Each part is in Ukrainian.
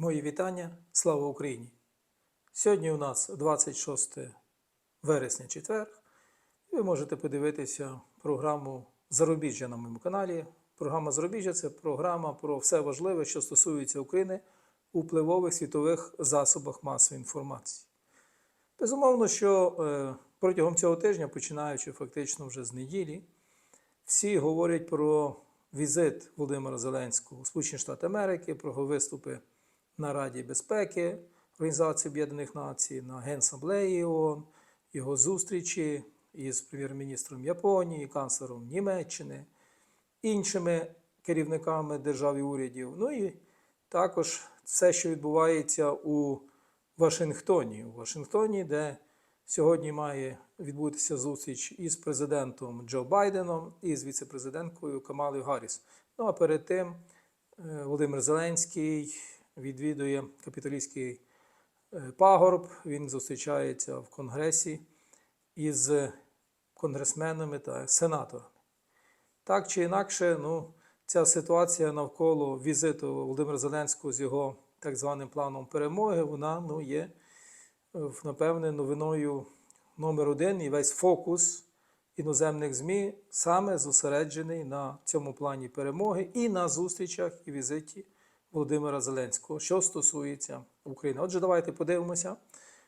Мої вітання. Слава Україні! Сьогодні у нас 26 вересня четвер. І ви можете подивитися програму Зарубіжжя на моєму каналі. Програма Зарубіжжя це програма про все важливе, що стосується України у впливових світових засобах масової інформації. Безумовно, що е, протягом цього тижня, починаючи фактично вже з неділі, всі говорять про візит Володимира Зеленського у Сполучені Штати Америки, про його виступи на Раді безпеки Організації Об'єднаних Націй, на Генасамблеї ООН, його зустрічі із прем'єр-міністром Японії, канцлером Німеччини, іншими керівниками держав і урядів. Ну і також все, що відбувається у Вашингтоні. У Вашингтоні, де сьогодні має відбутися зустріч із президентом Джо Байденом і з віце-президенткою Камалою Гарріс. Ну а перед тим е, Володимир Зеленський відвідує капітолійський е, пагорб. Він зустрічається в Конгресі із конгресменами та сенаторами. Так чи інакше, ну, ця ситуація навколо візиту Володимира Зеленського з його так званим планом перемоги, вона ну, є, е, напевне, новиною номер один і весь фокус іноземних ЗМІ саме зосереджений на цьому плані перемоги і на зустрічах і візиті Володимира Зеленського, що стосується України. Отже, давайте подивимося,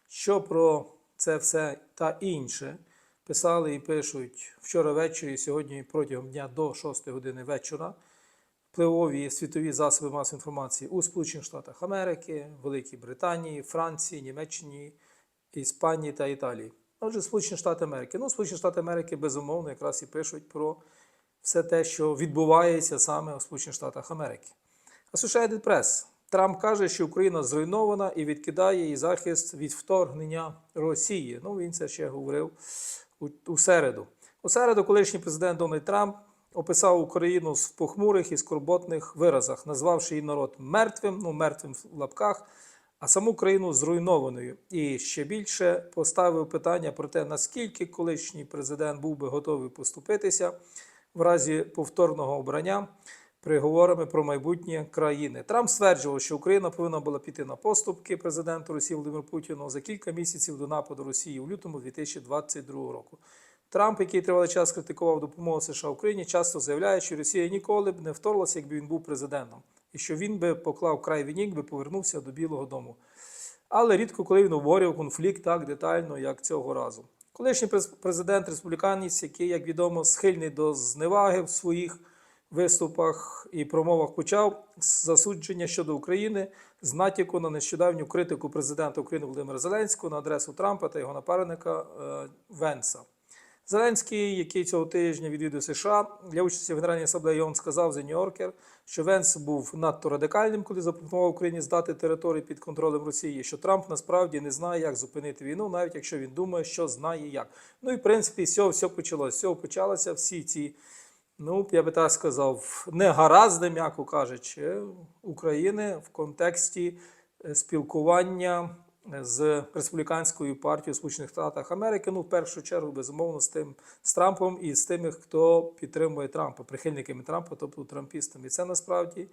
що про це все та інше писали і пишуть вчора ввечері, сьогодні протягом дня до 6 години вечора. Впливові світові засоби масової інформації у Сполучених Штатах Америки, Великій Британії, Франції, Німеччині, Іспанії та Італії. Отже, Сполучені Штати Америки. Ну, Сполучені Штати Америки безумовно якраз і пишуть про все те, що відбувається саме у Сполучених Штатах Америки. Associated Press. Трамп каже, що Україна зруйнована і відкидає її захист від вторгнення Росії. Ну, він це ще говорив у, у середу. У середу колишній президент Дональд Трамп описав Україну в похмурих і скорботних виразах, назвавши її народ мертвим, ну мертвим в лапках, а саму країну зруйнованою. І ще більше поставив питання про те, наскільки колишній президент був би готовий поступитися в разі повторного обрання переговорами про майбутнє країни. Трамп стверджував, що Україна повинна була піти на поступки президенту Росії Володимиру Путіну за кілька місяців до нападу Росії у лютому 2022 року. Трамп, який тривалий час критикував допомогу США Україні, часто заявляє, що Росія ніколи б не вторглася, якби він був президентом, і що він би поклав край війні, якби повернувся до Білого Дому. Але рідко коли він обговорював конфлікт так детально, як цього разу. Колишній президент республіканець, який, як відомо, схильний до зневаги в своїх виступах і промовах почав з засудження щодо України з натяку на нещодавню критику президента України Володимира Зеленського на адресу Трампа та його напарника е, Венса. Зеленський, який цього тижня відвідує США для участі в Генеральній асамблеї ООН сказав The New Yorker, що Венс був надто радикальним, коли запропонував Україні здати територію під контролем Росії. Що Трамп насправді не знає, як зупинити війну, навіть якщо він думає, що знає як. Ну і в принципі, з цього все почалося. З цього почалося всі ці. Ну, я би так сказав, негаразди, м'яко кажучи, України в контексті е, спілкування з республіканською партією Сполучених Штатів Америки. Ну, в першу чергу, безумовно, з тим з Трампом і з тими, хто підтримує Трампа, прихильниками Трампа, тобто трампістами. І це насправді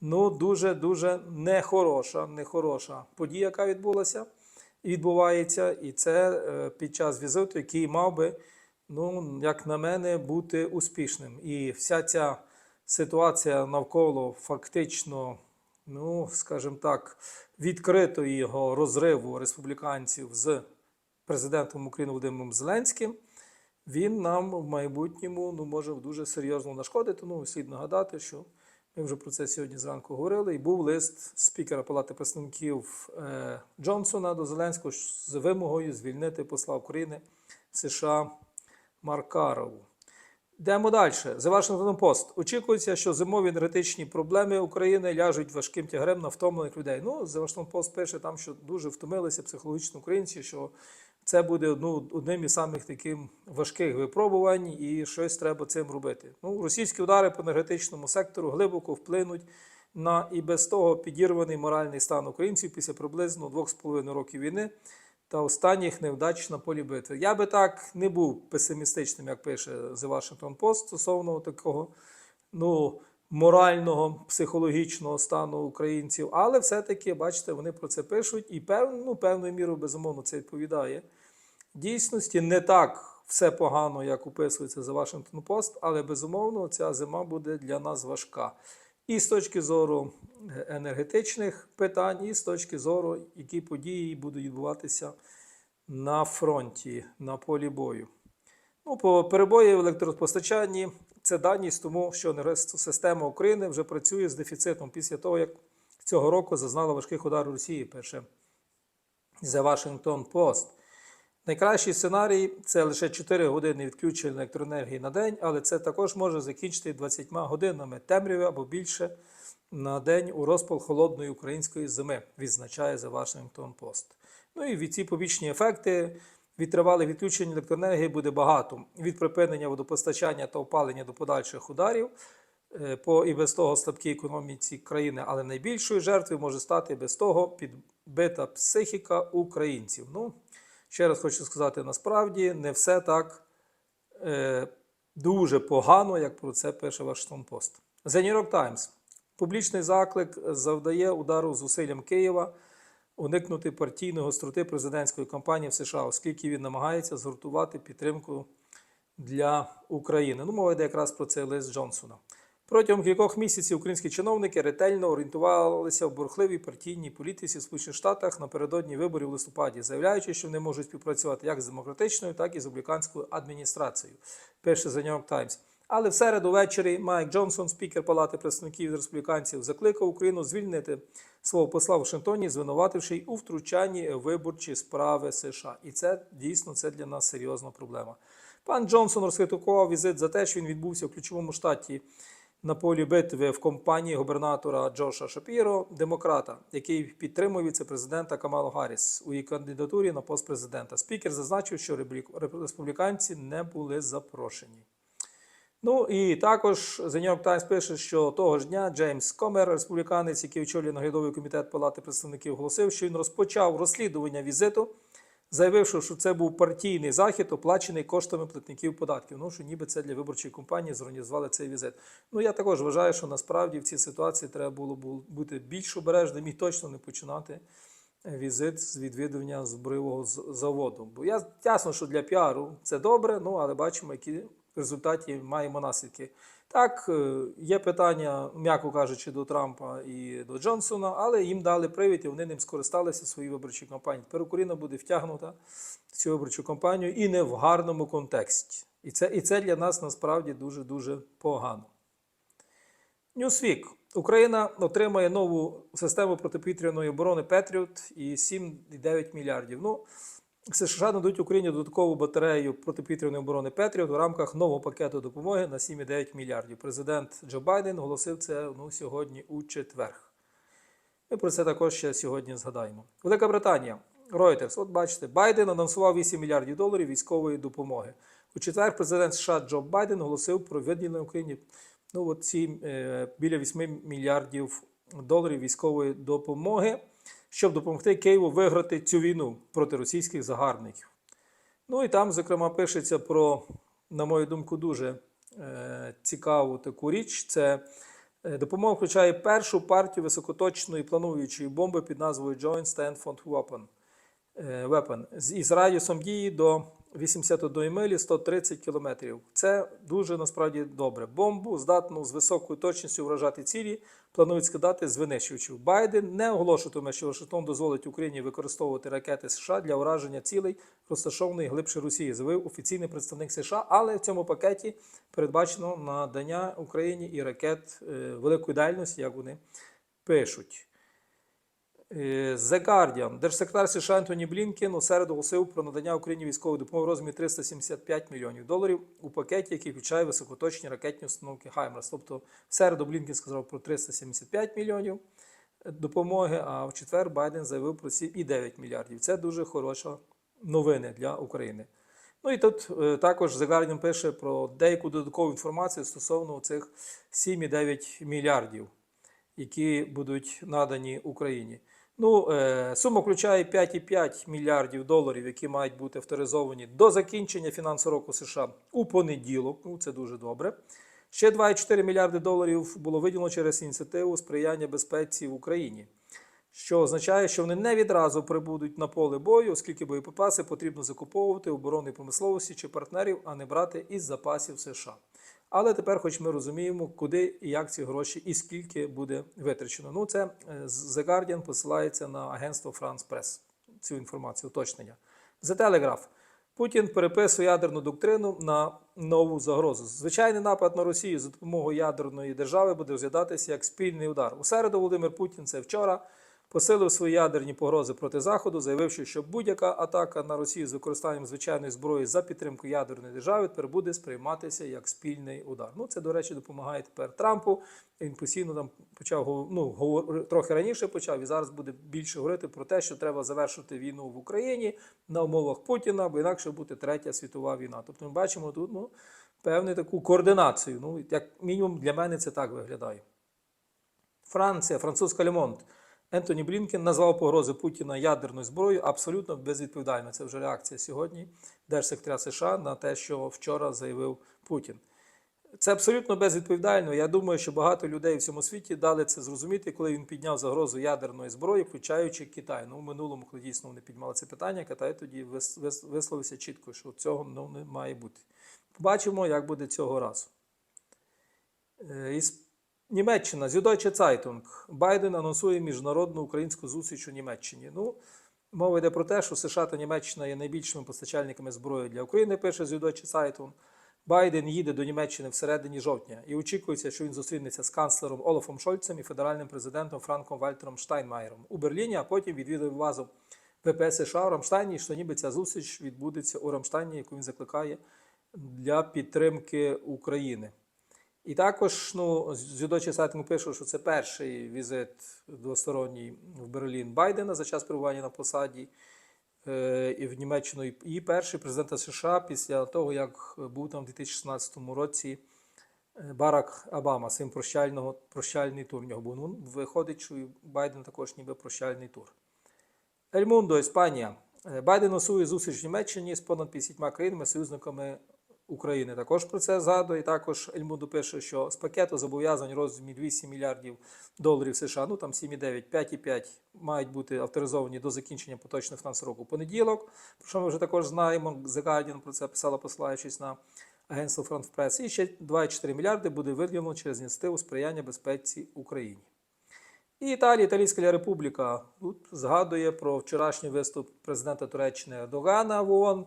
ну, дуже дуже нехороша, нехороша подія, яка відбулася і відбувається. І це е, під час візиту, який мав би ну, як на мене, бути успішним. І вся ця ситуація навколо фактично, ну, скажімо так, відкритого розриву республіканців з президентом України Володимиром Зеленським. Він нам в майбутньому ну, може дуже серйозно нашкодити. Ну, слід нагадати, що ми вже про це сьогодні зранку говорили. І був лист спікера Палати представників е, Джонсона до Зеленського з вимогою звільнити посла України США Маркарову. Йдемо далі. The Washington Post. Очікується, що зимові енергетичні проблеми України ляжуть важким тягарем на втомлених людей. Ну, The Washington Post пише там, що дуже втомилися психологічно українці, що це буде ну, одним із самих таких важких випробувань, і щось треба цим робити. Ну, російські удари по енергетичному сектору глибоко вплинуть на і без того підірваний моральний стан українців після приблизно 2,5 років війни та останніх невдач на полі битви. Я би так не був песимістичним, як пише The Washington Post, стосовно такого ну, морального, психологічного стану українців. Але все-таки, бачите, вони про це пишуть і певну, ну, певною мірою, безумовно, це відповідає дійсності. Не так все погано, як описується за Вашингтон Пост, але безумовно ця зима буде для нас важка. І з точки зору е, енергетичних питань, і з точки зору, які події будуть відбуватися на фронті, на полі бою. Ну, по перебої в електропостачанні це даність, тому що енергосистема України вже працює з дефіцитом після того, як цього року зазнала важких ударів Росії. Перше The Washington Post. Найкращий сценарій це лише 4 години відключення електроенергії на день, але це також може закінчити 20 годинами темряви або більше на день у розпал холодної української зими, відзначає The Washington Post. Ну і від ці побічні ефекти від тривалих відключень електроенергії буде багато. Від припинення водопостачання та опалення до подальших ударів е, по і без того слабкій економіці країни, але найбільшою жертвою може стати без того підбита психіка українців. Ну, ще раз хочу сказати, насправді не все так е, дуже погано, як про це пише Вашингтон Пост. The New York Times. Публічний заклик завдає удару зусиллям Києва уникнути партійної гостроти президентської кампанії в США, оскільки він намагається згуртувати підтримку для України. Ну, мова йде якраз про цей лист Джонсона. Протягом кількох місяців українські чиновники ретельно орієнтувалися в бурхливій партійній політиці в Сполучених Штатах напередодні виборів в листопаді, заявляючи, що вони можуть співпрацювати як з демократичною, так і з республіканською адміністрацією. Пише The New York Times. Але в середу ввечері Майк Джонсон, спікер Палати представників республіканців, закликав Україну звільнити свого посла в Вашингтоні, звинувативши й у втручанні виборчі справи США. І це дійсно це для нас серйозна проблема. Пан Джонсон розкритикував візит за те, що він відбувся в ключовому штаті на полі битви в компанії губернатора Джоша Шапіро, демократа, який підтримує віце-президента Камалу Гарріс у її кандидатурі на пост президента. Спікер зазначив, що республіканці не були запрошені. Ну і також The New York Times пише, що того ж дня Джеймс Комер, республіканець, який очолює наглядовий комітет Палати представників, оголосив, що він розпочав розслідування візиту, заявивши, що це був партійний захід, оплачений коштами платників податків. Ну що ніби це для виборчої кампанії зорганізували цей візит. Ну я також вважаю, що насправді в цій ситуації треба було бути більш обережним і точно не починати візит з відвідування збройового заводу. Бо я ясно, що для піару це добре, ну але бачимо, які результаті маємо наслідки. Так, е, є питання, м'яко кажучи, до Трампа і до Джонсона, але їм дали привід, і вони ним скористалися в своїй виборчій кампанії. Тепер Україна буде втягнута в цю виборчу кампанію і не в гарному контексті. І це, і це для нас насправді дуже-дуже погано. Ньюсвік. Україна отримає нову систему протиповітряної оборони Петріот і 7,9 мільярдів. Ну, США нададуть Україні додаткову батарею протиповітряної оборони Петріот в рамках нового пакету допомоги на 7,9 мільярдів. Президент Джо Байден оголосив це ну, сьогодні у четвер. Ми про це також ще сьогодні згадаємо. Велика Британія. Reuters. От бачите, Байден анонсував 8 мільярдів доларів військової допомоги. У четвер президент США Джо Байден оголосив про виділення Україні ну, от ці, е, біля 8 мільярдів доларів військової допомоги щоб допомогти Києву виграти цю війну проти російських загарбників. Ну і там, зокрема, пишеться про, на мою думку, дуже е, цікаву таку річ. Це е, допомога включає першу партію високоточної плануючої бомби під назвою Joint Stanford Weapon, е, Weapon із радіусом дії до 81 милі 130 кілометрів. Це дуже насправді добре. Бомбу здатну з високою точністю вражати цілі, планують скидати з винищувачів. Байден не оголошуватиме, що Вашингтон дозволить Україні використовувати ракети США для ураження цілей, розташованої глибше Росії, заявив офіційний представник США. Але в цьому пакеті передбачено надання Україні і ракет е, великої дальності, як вони пишуть. Е, The Guardian. Держсекретар США Антоні Блінкен у середу оголосив про надання Україні військової допомоги в розмірі 375 мільйонів доларів у пакеті, який включає високоточні ракетні установки Хаймерс. Тобто, в середу Блінкен сказав про 375 мільйонів допомоги, а в четвер Байден заявив про 7,9 мільярдів. Це дуже хороша новини для України. Ну і тут е, також The Guardian пише про деяку додаткову інформацію стосовно цих 7,9 мільярдів, які будуть надані Україні. Ну, е, сума включає 5,5 мільярдів доларів, які мають бути авторизовані до закінчення фінансового року США у понеділок. Ну, це дуже добре. Ще 2,4 мільярди доларів було виділено через ініціативу сприяння безпеці в Україні, що означає, що вони не відразу прибудуть на поле бою, оскільки боєприпаси потрібно закуповувати у оборонній промисловості чи партнерів, а не брати із запасів США. Але тепер, хоч ми розуміємо, куди і як ці гроші і скільки буде витрачено. Ну, це е, The Guardian посилається на агентство France Press. Цю інформацію уточнення. The Telegraph. Путін переписує ядерну доктрину на нову загрозу. Звичайний напад на Росію за допомогою ядерної держави буде розглядатися як спільний удар. У середу Володимир Путін це вчора посилив свої ядерні погрози проти Заходу, заявивши, що будь-яка атака на Росію з використанням звичайної зброї за підтримку ядерної держави тепер буде сприйматися як спільний удар. Ну це, до речі, допомагає тепер Трампу. Він постійно там почав ну, говор- трохи раніше почав і зараз буде більше говорити про те, що треба завершити війну в Україні на умовах Путіна, бо інакше буде третя світова війна. Тобто ми бачимо тут ну, певну таку координацію. Ну, як мінімум для мене це так виглядає. Франція, французька Лемонт. Ентоні Блінкен назвав погрози Путіна ядерною зброєю абсолютно безвідповідально. Це вже реакція сьогодні держсекретаря США на те, що вчора заявив Путін. Це абсолютно безвідповідально. Я думаю, що багато людей в цьому світі дали це зрозуміти, коли він підняв загрозу ядерної зброї, включаючи Китай. Ну, в минулому, коли дійсно вони піднімали це питання, Китай тоді вис- вис- висловився чітко, що цього ну, не має бути. Побачимо, як буде цього разу. Німеччина, Süddeutsche Zeitung. Байден анонсує міжнародну українську зустріч у Німеччині. Ну, мова йде про те, що США та Німеччина є найбільшими постачальниками зброї для України, пише Süddeutsche Zeitung. Байден їде до Німеччини всередині жовтня і очікується, що він зустрінеться з канцлером Олафом Шольцем і федеральним президентом Франком Вальтером Штайнмаєром у Берліні, а потім відвідає базу ВПС США у Рамштайні, що ніби ця зустріч відбудеться у Рамштайні, яку він закликає для підтримки України. І також ну, Зюдочий Сайтинг пише, що це перший візит двосторонній в Берлін Байдена за час перебування на посаді е, і в Німеччину, і- перший президента США після того, як був там у 2016 році е, Барак Обама, своїм прощального, прощальний тур в нього був. Ну, виходить, що Байден також ніби прощальний тур. Ельмундо, Іспанія. Е, Байден осує зустріч в Німеччині з понад 50 країнами, союзниками України. Також про це згадує. Також Ельмундо пише, що з пакету зобов'язань розмір 8 мільярдів доларів США, ну там 7,9, 5,5 мають бути авторизовані до закінчення поточного фінансового року понеділок. Про що ми вже також знаємо. The Guardian про це писала, посилаючись на агентство Front Press. І ще 2,4 мільярди буде виділено через ініціативу сприяння безпеці Україні. І Італія, Італійська Республіка тут згадує про вчорашній виступ президента Туреччини Ердогана в ООН.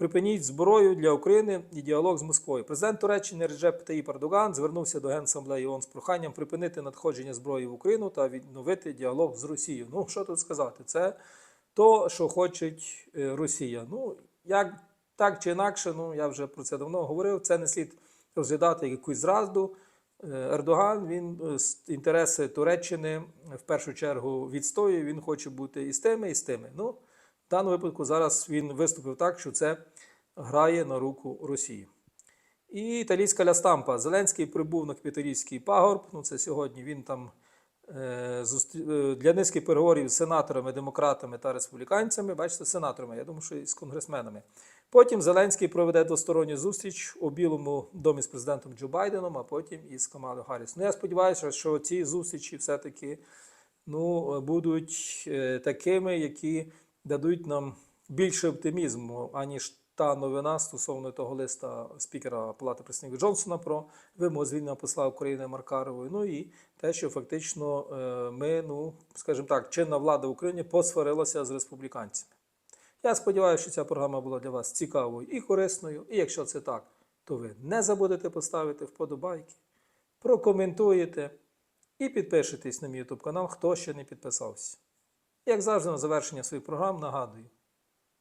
Припиніть зброю для України і діалог з Москвою. Президент Туреччини Реджеп Таїп Ердоган звернувся до Генасамблеї ООН з проханням припинити надходження зброї в Україну та відновити діалог з Росією. Ну, що тут сказати? Це то, що хоче е, Росія. Ну, як так чи інакше, ну я вже про це давно говорив. Це не слід розглядати якусь зразду. Е, Ердоган він е, інтереси Туреччини в першу чергу відстоює. Він хоче бути і з тими, і з тими. Ну, в даному випадку зараз він виступив так, що це грає на руку Росії. І італійська лястампа. Зеленський прибув на Капітолійський пагорб. Ну, це сьогодні він там е, е, для низки переговорів з сенаторами, демократами та республіканцями. Бачите, сенаторами, я думаю, що і з конгресменами. Потім Зеленський проведе двосторонню зустріч у Білому домі з президентом Джо Байденом, а потім із Камалою Гарріс. Ну, я сподіваюся, що ці зустрічі все-таки ну, будуть е, такими, які дадуть нам більше оптимізму, аніж та новина стосовно того листа спікера Палати представників Джонсона про вимогу звільнення посла України Маркарової. Ну і те, що фактично е, ми, ну скажімо так, чинна влада в Україні посварилася з республіканцями. Я сподіваюся, що ця програма була для вас цікавою і корисною. І якщо це так, то ви не забудете поставити вподобайки, прокоментуєте і підпишитесь на мій YouTube канал, хто ще не підписався. Як завжди, на завершення своїх програм нагадую: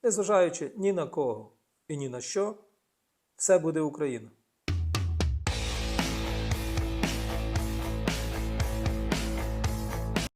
незважаючи ні на кого і ні на що, все буде Україна.